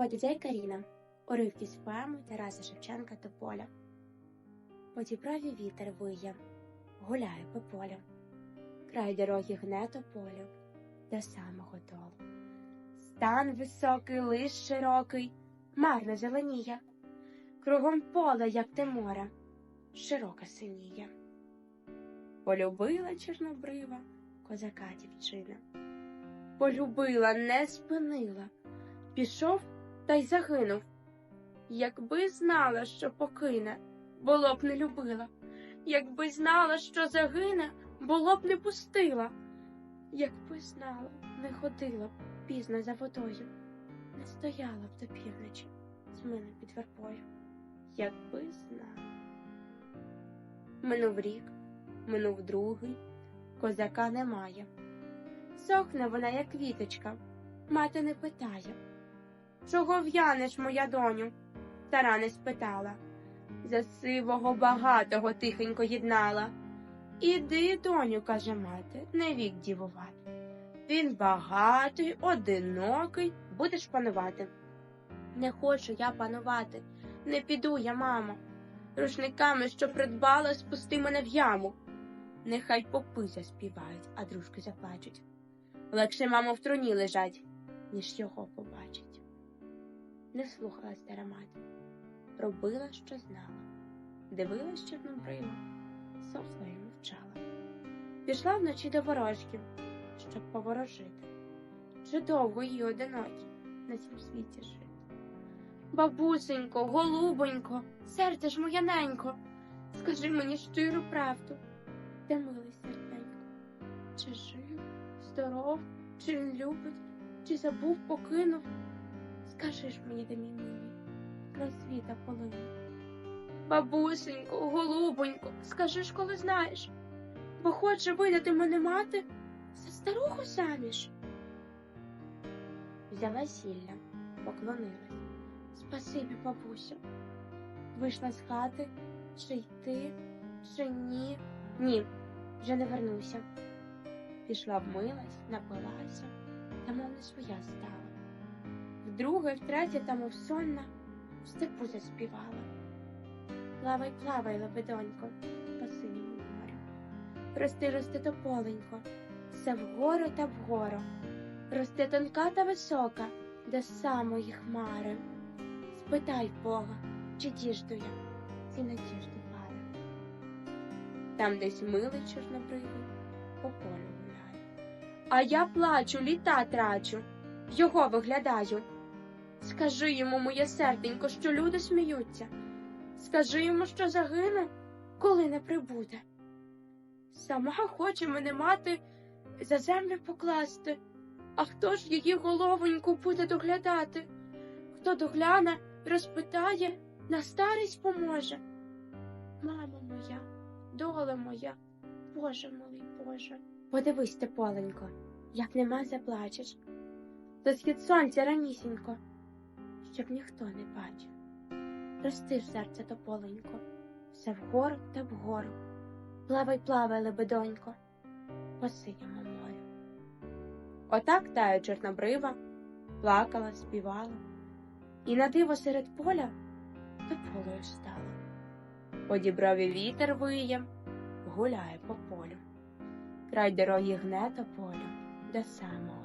Подідей Каріна. Уривки з поеми Тараса Шевченка Тополя. По діброві вітер виє, гуляє по полю. Край дороги гне тополю до самого долу. Стан високий, лиш широкий, марно зеленіє. Кругом поле, як те море, широко синіє. Полюбила чорнобрива козака дівчина. Полюбила, не спинила, пішов та й загинув. Якби знала, що покине, було б не любила. Якби знала, що загине, було б не пустила. Якби знала, не ходила б пізно за водою, не стояла б до півночі з мене під вербою. Якби знала. Минув рік, минув другий, козака немає. Сохне вона, як квіточка, мати не питає. Чого в'янеш, моя доню? Тара не спитала. За сивого багатого тихенько єднала. Іди, доню, каже мати, не вік дівувати. Він багатий, одинокий, будеш панувати. Не хочу я панувати, не піду я, мамо. Рушниками, що придбала, спусти мене в яму. Нехай попи заспівають, а дружки заплачуть. Легше, мамо, в труні лежать, ніж його побачить. Не слухала стара мати, робила, що знала, дивилась чорнобрива, сохла й мовчала. Пішла вночі до ворожків, щоб поворожити, чи довго їй одинокі на цім світі жити. Бабусенько, голубонько, серце ж моя ненько, скажи мені щиру правду, де милий серденько, чи жив, здоров, чи він любить, чи забув, покинув? Скажи ж мені, де мій милий, край світа полинув. Бабусенько, голубонько, скажи ж, коли знаєш, бо хоче видати мене мати за старуху заміж. Взяла сілля, поклонилась. Спасибі, бабусю. Вийшла з хати, чи йти, чи ні. Ні, вже не вернуся. Пішла вмилась, напилася, та мов не своя стала. Вдруге, втретє, та мов сонна, в степу заспівала. Плавай, плавай, лебедонько, по синьому морю. Рости, рости тополенько, все вгору та вгору. Рости тонка та висока, до самої хмари. Спитай Бога, чи діжду я ці надіжди пари. Там десь милий чорнобривий по полю гуляє. А я плачу, літа трачу, його виглядаю. Скажи йому, моє серденько, що люди сміються. Скажи йому, що загину, коли не прибуде. Сама хоче мене мати за землю покласти, а хто ж її головоньку буде доглядати? Хто догляне, розпитає, на старість поможе. Мамо моя, доле моя, Боже милий Боже. Подивись, Теполенько, як нема заплачеш. До схід сонця ранісінько, щоб ніхто не бачив. Рости ж серце тополенько, все вгору та вгору. Плавай, плавай, лебедонько, по синьому морю. Отак тая чорнобрива, плакала, співала, і на диво серед поля тополею стала. По діброві вітер виє, гуляє по полю. Край дороги гне тополю до самого.